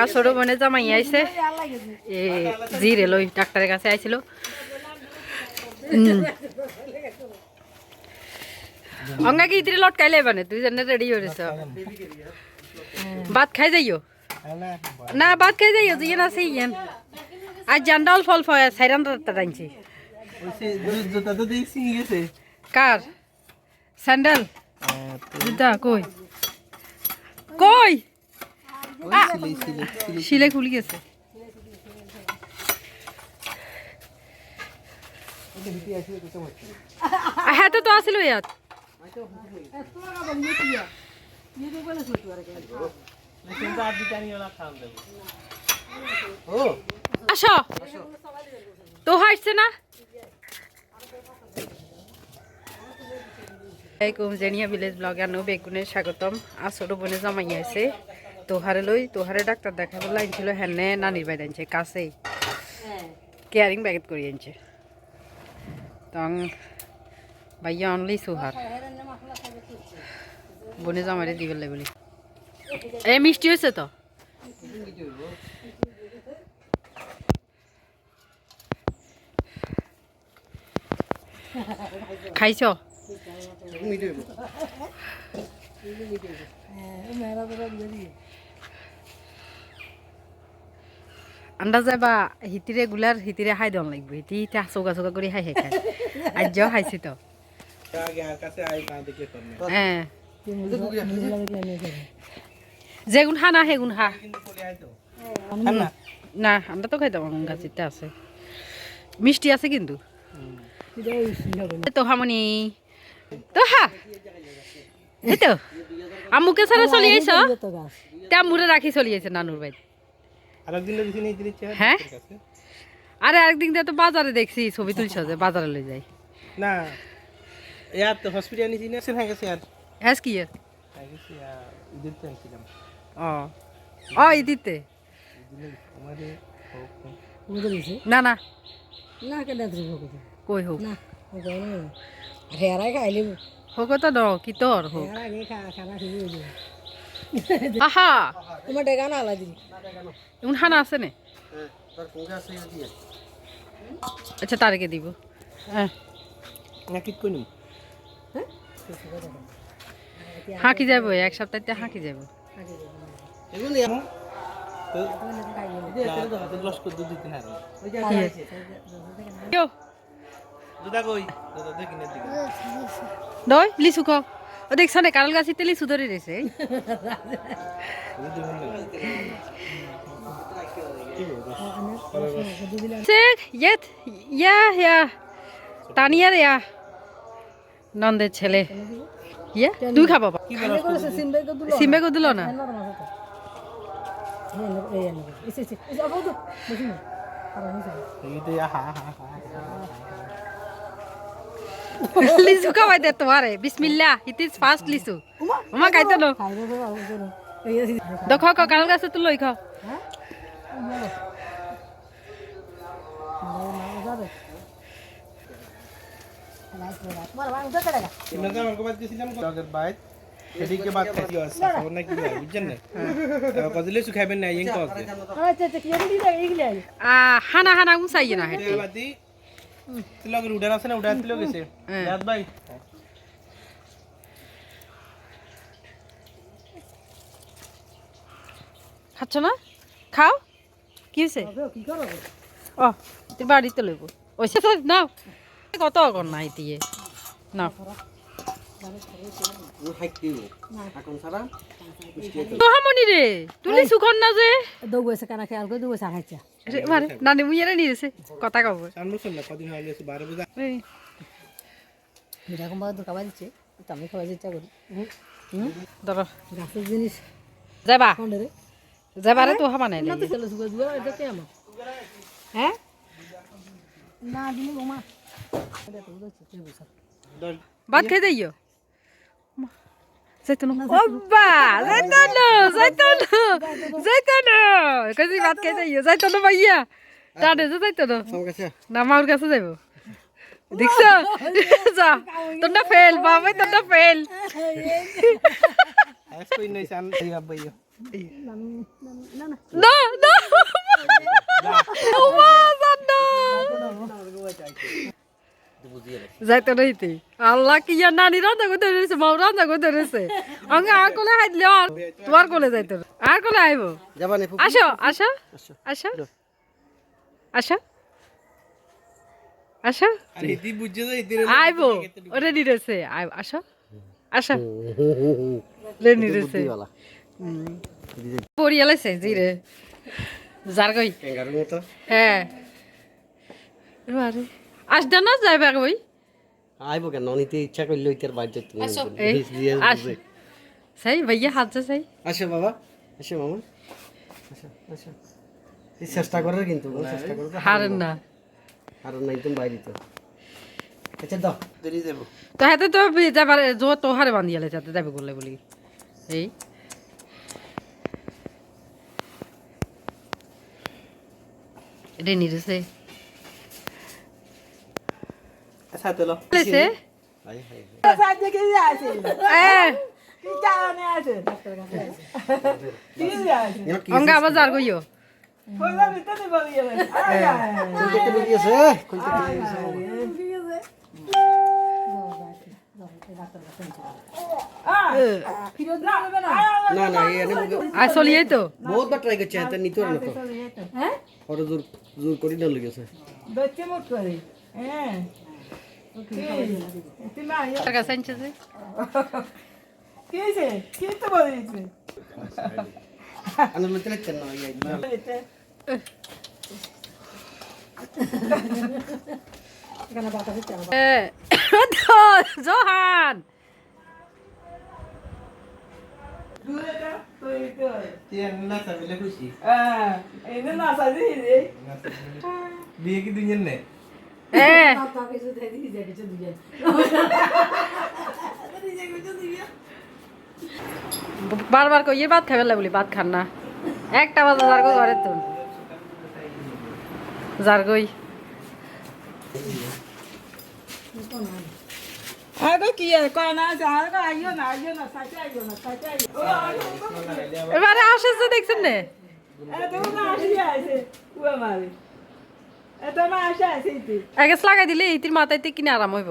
আর ছোট বোনে জামাই আইছে। এ জিরে লই ডাক্তারের কাছে আইছিল। অঙ্গা কি ইতিরে লটকাইলে মানে তুই জানে রেডি হয়েছ ভাত খাই যাইও? না ভাত খাই যাইও তুই না সেই ইয়ান। আজ জান্ডাল ফল ফল সাইরান গেছে কার? স্যান্ডেল? জুতা কই? কই? শিলে খুলি গেছে। হ্যাঁ তো তো আসিল ইয়াত। আসো। তো হাসছে না? আলাইকুম জেনিয়া ভিলেজ ব্লগ আনো বেগুনে স্বাগতম। ছোট বোনে জামাই আছে। তোহারে লই তোহারে ডাক্তার দেখাবার লাইন ছিল হেনে নানির বাইরে আনছে কাছেই। কেয়ারিং ব্যাগেট করে আনছে। তং ভাইয়া অনলি সুহার। বনে জামাইরে দিবার লাগে বলি। এ মিষ্টি হয়েছে তো? খাইছ? আন্দাজ বা হিতিরে গুলার হিতিরে হাই দন লাগবে। হিতি হিতে চৌকা চৌকা করে হাই হাই খাই আজ তো। কাছে না দেখলে হ্যাঁ যেগুন হা না সেগুন হা তো না আমরা তো খাইতাম আমার গাছিতে আছে। মিষ্টি আছে কিন্তু। তো হামনি তো হা এই তো আমুকে ছাড়া চলি আইছ? তে আমুরে রাখি চলি আইছে নানুর বাড়ি আর একদিন দিছি নেই দিচ্ছে হ্যাঁ? আরে আরেকদিন তো বাজারে দেখছি ছবি তুলছ যে বাজারে লই যাই না ইয়ার তো হসপিটাল নিছি না সেখানে গেছে আর। হ্যাঁ কি? গেছি ঈদের ও। ও ইদিতে আমাদের না না। না কেন কই হোক? না হেয়ারাই খাইলি হোক তো ন কি তোর হোক? আহা। তোমার আলা হানা আছে নে। আচ্ছা তারেকে দিব। হ্যাঁ। কি কইনি হাঁকি যাব এক সপ্তাহতে হাঁকি যাব। লিচু খাও। ও দেখছ না কারল গাছিতে লিচু ধরে রয়েছে ইয়েত ইয়া ইয়া তানিয়ার ইয়া নন্দের ছেলে ইয়া তুই খাবা কি বলছ করেছে সিনবাই তো দুলো না হ্যাঁ এই হা হা হা লিচু খাওয়াই দে তোমারে। বিসমিল্লাহ ইট ইজ ফার্স্ট লিচু ওমা খাইতে নো দেখ খ কারল গাছে তো লই খাও সেদিকে বাদ খাইছি আছে খবর নাই কি বুঝছেন না? কদিলে সু না ইং কক আচ্ছা আচ্ছা কি এগুলি দা আ হানা হানা উসাই না হেতে বাদি উড়ান আছে না উড়ান তিলগ গেছে হ্যাঁ। ইয়াদ ভাই। খাচ্ছ না? খাও। কি হয়েছে ও তুই বাড়িতে লইব। ওই নাও। কত অগর নাই দিয়ে নাও। তো হামনি রে তুলি সুখন না যে। দৌগেছে কানা খেয়াল করে দৌগেছে আখাইছা মারে নানি মুইয়ারে নিয়েছে কথা কব। এরকম ভাবে খাবার দিচ্ছে আমি খাবার ইচ্ছা করি। ধরো। গাছের জিনিস। যাবা? যাবারে তো হামা নাই হ্যাঁ? না দিলে ওমা ভাত খাই যাইও। যাইতো না ওব্বা যাইতো না যাইতো না যাইতো না কাজি ভাত খাই যাইও যাইতো না ভাইয়া টানে যে যাইতো না না মার কাছে যাইব। দেখছ? যা তোর না ফেল বাবাই তোর না ফেল না। না যাইতে রইতে আল্লাহ কি নানি রান্না করতে রয়েছে মাও রান্না করতে রয়েছে আমি আর কোলে হাইলে আর তোমার কোলে যাইতে। আর কোলে আইব? যাবা নে আসো আসো আসো। আসো। আসো। আরে ইতি বুঝছে তো ইতি আইব। ওরে নিরেছে আইব আসো। আসো। লে নিরেছে পড়িয়ালাইছে জিরে যার কই? হ্যাঁ। এবারে আসডা না যাইবা কই? আইব কেন? নিতে ইচ্ছা করলে ওইটার বাইরে তুমি আস সাই ভাইয়া হাত যা সাই। আসো বাবা। আসো মামা আসো আসো। এই চেষ্টা করার কিন্তু চেষ্টা করো হারেন না। আর নাই তুমি বাইরে তো। আচ্ছা দাও। দেরি যাব তো হাতে তো যাবার জো তো হারে বান্ধিয়ালে যাতে যাবে করলে বলি এই। এটা নিরেছে লো। হাই অঙ্গা আবার যার আর চলিয়ে তো বহুত বার ট্রাই করছে হাতে নিতে না তো। হ্যাঁ? ওর জোর জোর করি না লেগেছে দচ্ছে মুখ করে। হ্যাঁ। তুমি আইয়া আনছে যে। কি হয়েছে কি তো বলেছে আনে লইতে লাগছে না এই এ তো জোহান তিন না সাবিলে খুশি এই না সাজি রে বিয়ে কি দুজন নে এ বারবার কইয়ে ভাত খাবে বলি ভাত খান না। একটা বাজে যার গো ঘরে তো। যার গই এবারে দেখছেন নে। লাগাই দিলে মাথায় কিনে আরাম হইব।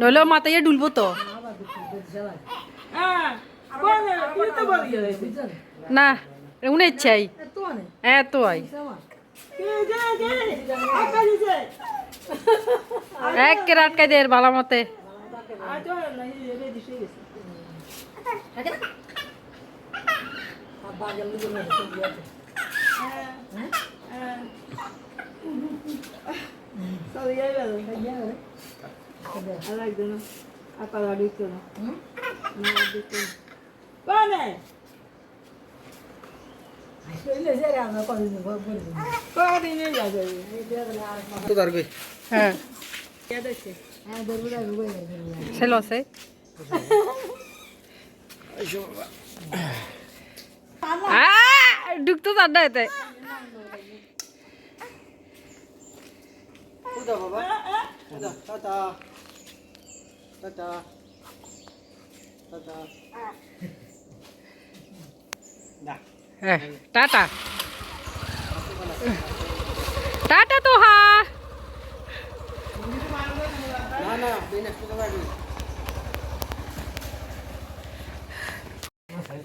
নইলে মাথায় ডুলবো তো। হ্যাঁ তো না উনি ইচ্ছাই হ্যাঁ তো আই কি যে যে আকা দিছে এক কেরাট কাই দে ভালো মতে। না Sorry. I like them. Apagadito, হ্যাঁ. ছেলে আছে ঢুকতো না এতে বাবা টাটা টাটা হ্যাঁ টাটা। টাটা তো হা না না দিন একটু কথা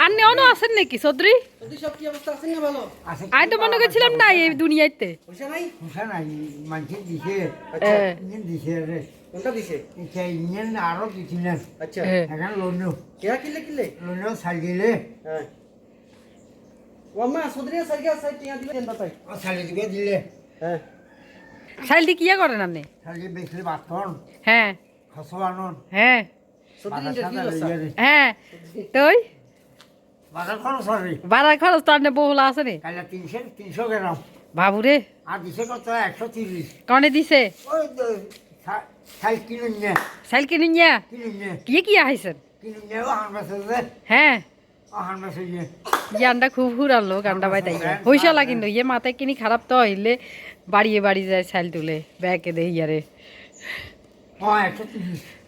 আন্নে অন্য আছেন নাকি চৌধুরী? যদি সব কি অবস্থা আছে না ভালো আমি তো মনে করছিলাম না এই দুনিয়াতে দিছে। আচ্ছা দিছে রে। কোনটা দিছে? এটা ইঞ্জিন আরও দিছিলেন আচ্ছা। কেয়া কিলে কিলে? লোনো হ্যাঁ। ওমা সুদরিয়া সারিয়া সাই টিয়া দিলে এন্ড তাই। ও ছাড়ি দিকে দিলে। হ্যাঁ। শাইলটি কিয়া করেন আপনি? ছাড়ি বেশি বাথন হ্যাঁ। খসবানন হ্যাঁ। হ্যাঁ। তুই? বাজার খরচ খরচ তো বহুলা আছে নি? কাইলে তিনশো তিনশো গ্রাম। বাবুরে। আর দিছে কত? একশো তিরিশ। কনে দিছে? ওই সাইল কিনে নিয়া কিনুন নে কি কি আইছেন হ্যাঁ গানটা খুব হুরালো গানটা বাই তাই হইসালা কিন্তু ইয়ে মাথায় কিনি খারাপ তো হইলে বাড়িয়ে বাড়ি যায় সাইল তুলে ব্যাগে দেই ইয়ারে। হ্যাঁ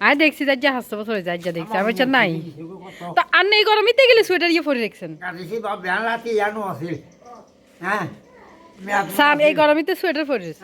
আমি দেখছি যার যা হাসতে বছর যার যা দেখছি আমি বলছি, নাই। তো আর নেই গরমিতে গেলে সোয়েটার ইয়ে পরে রেখেছেন। আছে হ্যাঁ? এই গরমিতে সোয়েটার পরে রেখেছে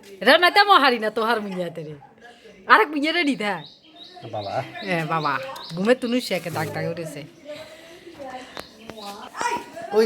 তাকি তেমন মহারি না তোহার মিয়াতে রে আরেক মিয়া রেডি থা বাবা। এ বাবা। ঘুমে তুনু শেখে ডাক ডাক উঠেছে ওই